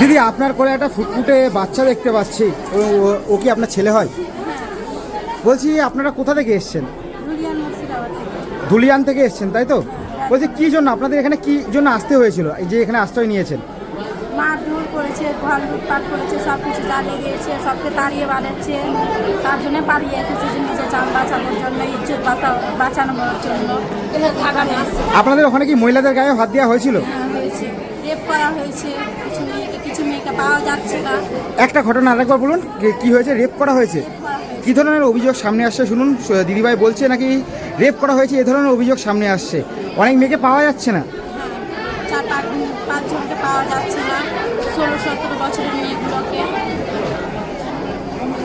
দিদি আপনার করে একটা ফুটফুটে বাচ্চা দেখতে পাচ্ছি। ও- কি আপনার ছেলে হয়? বলছি আপনারা কোথা থেকে এসছেন? দুলিয়ান থেকে। ধুলিয়ান থেকে এসছেন তাই তো? বলছি কি জন্য? আপনাদের এখানে কি জন্য আসতে হয়েছিল? এই যে এখানে আশ্রয় নিয়েছেন। মারধর করেছে ঘর লুটপাট করেছে সব কিছু জ্বালিয়ে দিয়েছে সবকে তাড়িয়ে তার জন্য পালিয়ে এসেছে যে নিজের চান বাঁচানোর জন্য ইজ্জত বাঁচানোর জন্য। আপনাদের ওখানে কি মহিলাদের গায়ে হাত দেওয়া হয়েছিল? হ্যাঁ, হয়েছে। রেপ করা হয়েছে কিছু মেয়েকে কিছু মেয়েকে পাওয়া যাচ্ছে না। একটা ঘটনা আরেকবার বলুন কি- কি হয়েছে? রেপ করা হয়েছে? কি ধরনের অভিযোগ সামনে আসছে শুনুন স- দিদিভাই বলছে নাকি রেপ করা হয়েছে এ ধরনের অভিযোগ সামনে আসছে। অনেক মেয়েকে পাওয়া যাচ্ছে না। হ্যাঁ, চার পাঁচ পাঁচজনকে পাওয়া যাচ্ছে না ষোলো সতেরো বছরের মেয়েগুলোকে।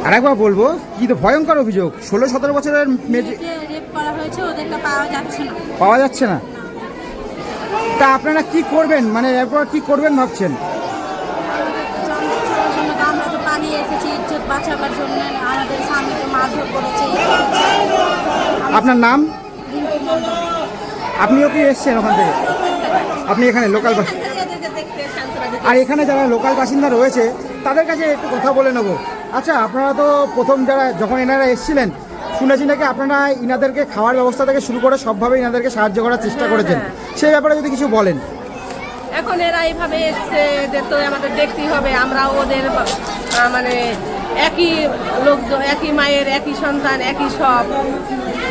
আরেকবার বলব কি তো ভয়ঙ্কর অভিযোগ ষোলো সতেরো বছরের মেয়ে যে- মেয়েকে রেপ করা হয়েছে ওদেরকে পাওয়া যাচ্ছে না। পাওয়া যাচ্ছে না। তা আপনারা কি করবেন? মানে এরপর কি করবেন ভাবছেন? আপনার নাম? আপনিও কি এসছেন ওখান থেকে? আপনি এখানে লোকাল আর এখানে যারা লোকাল বাসিন্দা রয়েছে, তাদের কাছে একটু কথা বলে নেব। আচ্ছা আপনারা তো প্রথম যারা যখন এনারা এসেছিলেন শুনেছি নাকি আপনারা ইনাদেরকে খাওয়ার ব্যবস্থা থেকে শুরু করে সবভাবে ইনাদেরকে সাহায্য করার চেষ্টা করেছেন। সেই ব্যাপারে যদি কিছু বলেন। এখন এরা এইভাবে এসছে এদের তো আমাদের দেখতেই হবে আমরা ওদের মানে একই লোক একই মায়ের একই সন্তান একই সব।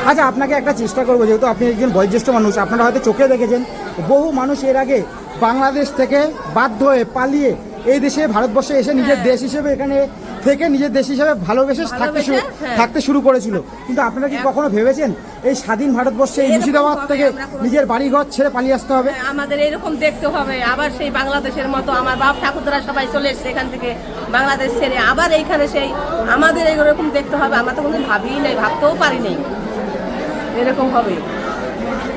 আচ্ছা আপনাকে একটা চেষ্টা করব যেহেতু আপনি একজন বয়োজ্যেষ্ঠ মানুষ আপনারা হয়তো চোখে দেখেছেন বহু মানুষ এর আগে বাংলাদেশ থেকে বাধ্য হয়ে পালিয়ে এই দেশে ভারতবর্ষে এসে নিজের দেশ হিসেবে এখানে থেকে নিজের দেশ হিসাবে ভালোবেসে থাকতে শুরু হ্যাঁ। থাকতে শুরু করেছিল। কিন্তু আপনারা কি কখনো ভেবেছেন এই স্বাধীন ভারতবর্ষে এই মুর্শিদাবাদ থেকে নিজের বাড়িঘর ছেড়ে পালিয়ে আসতে হবে? আমাদের এরকম দেখতে হবে। আবার সেই বাংলাদেশের মতো আমার বাপ ঠাকুরদারা সবাই চলে এসছে এখান থেকে বাংলাদেশ ছেড়ে। আবার এইখানে সেই আমাদের এরকম দেখতে হবে। আমরা তো কোনো ভাবিই নাই ভাবতেও পারি নাই। এরকম হবে।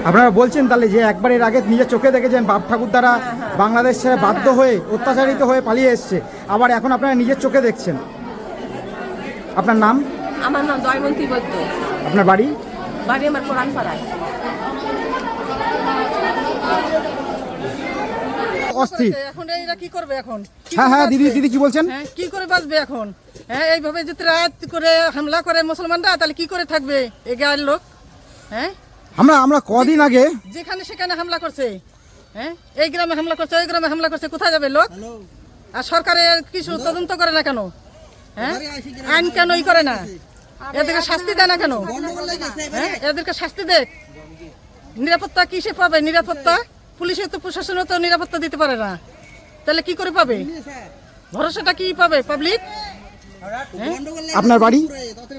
আপনারা বলছেন তাহলে যে একবার এর আগে নিজের চোখে দেখেছেন বাপ ঠাকুর দ্বারা বাংলাদেশ ছেড়ে বাধ্য হয়ে অত্যাচারিত হয়ে পালিয়ে এসছে। আবার এখন আপনারা নিজের চোখে দেখছেন। আপনার নাম? আমার নাম দয়মন্তী বৈদ্য। আপনার বাড়ি? বাড়ি আমার কোরআন পাড়ায় অস্থির। এখন এরা কি করবে এখন? হ্যাঁ হ্যাঁ দিদি? দিদি কি বলছেন? হ্যাঁ কি করে বাঁচবে এখন? হ্যাঁ এইভাবে যদি রাত করে হামলা করে মুসলমানরা তাহলে কি করে থাকবে এই গায়ের লোক? হ্যাঁ? আমরা আমরা কদিন আগে যেখানে সেখানে হামলা করছে। হ্যাঁ এই গ্রামে হামলা করছে ওই গ্রামে হামলা করছে কোথায় যাবে লোক? আর সরকারে কিছু তদন্ত করে না কেন? হ্যাঁ? আইন কেন ই করে না? এদেরকে শাস্তি দেয় না কেন? হ্যাঁ? এদেরকে শাস্তি দেয় নিরাপত্তা কিসে পাবে? নিরাপত্তা? পুলিশে তো প্রশাসনও তো নিরাপত্তা দিতে পারে না। তাহলে কি করে পাবে? ভরসাটা কি পাবে? পাবলিক? আপনার বাড়ি?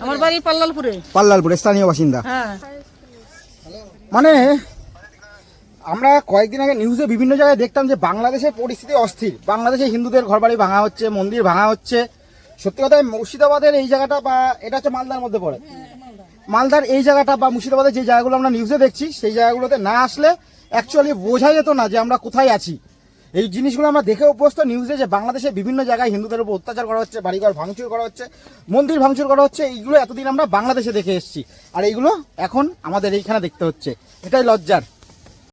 আমার বাড়ি। পাল্লালপুরে। পাল্লালপুর স্থানীয় বাসিন্দা। হ্যাঁ। মানে আমরা কয়েকদিন আগে নিউজে বিভিন্ন জায়গায় দেখতাম যে বাংলাদেশের পরিস্থিতি অস্থির। বাংলাদেশে হিন্দুদের ঘরবাড়ি ভাঙা হচ্ছে মন্দির ভাঙা হচ্ছে। সত্যি কথা, মুর্শিদাবাদের এই জায়গাটা বা এটা হচ্ছে মালদার মধ্যে পড়ে। মালদার এই জায়গাটা বা মুর্শিদাবাদের যে জায়গাগুলো আমরা নিউজে দেখছি, সেই জায়গাগুলোতে না আসলে অ্যাকচুয়ালি বোঝা যেত না যে আমরা কোথায় আছি। এই জিনিসগুলো আমরা দেখে অভ্যস্ত নিউজে যে বাংলাদেশের বিভিন্ন জায়গায় হিন্দুদের উপর অত্যাচার করা হচ্ছে, বাড়িঘর ভাঙচুর করা হচ্ছে, মন্দির ভাঙচুর করা হচ্ছে, এইগুলো এতদিন আমরা বাংলাদেশে দেখে এসেছি। আর এইগুলো এখন আমাদের এইখানে দেখতে হচ্ছে। এটাই লজ্জার।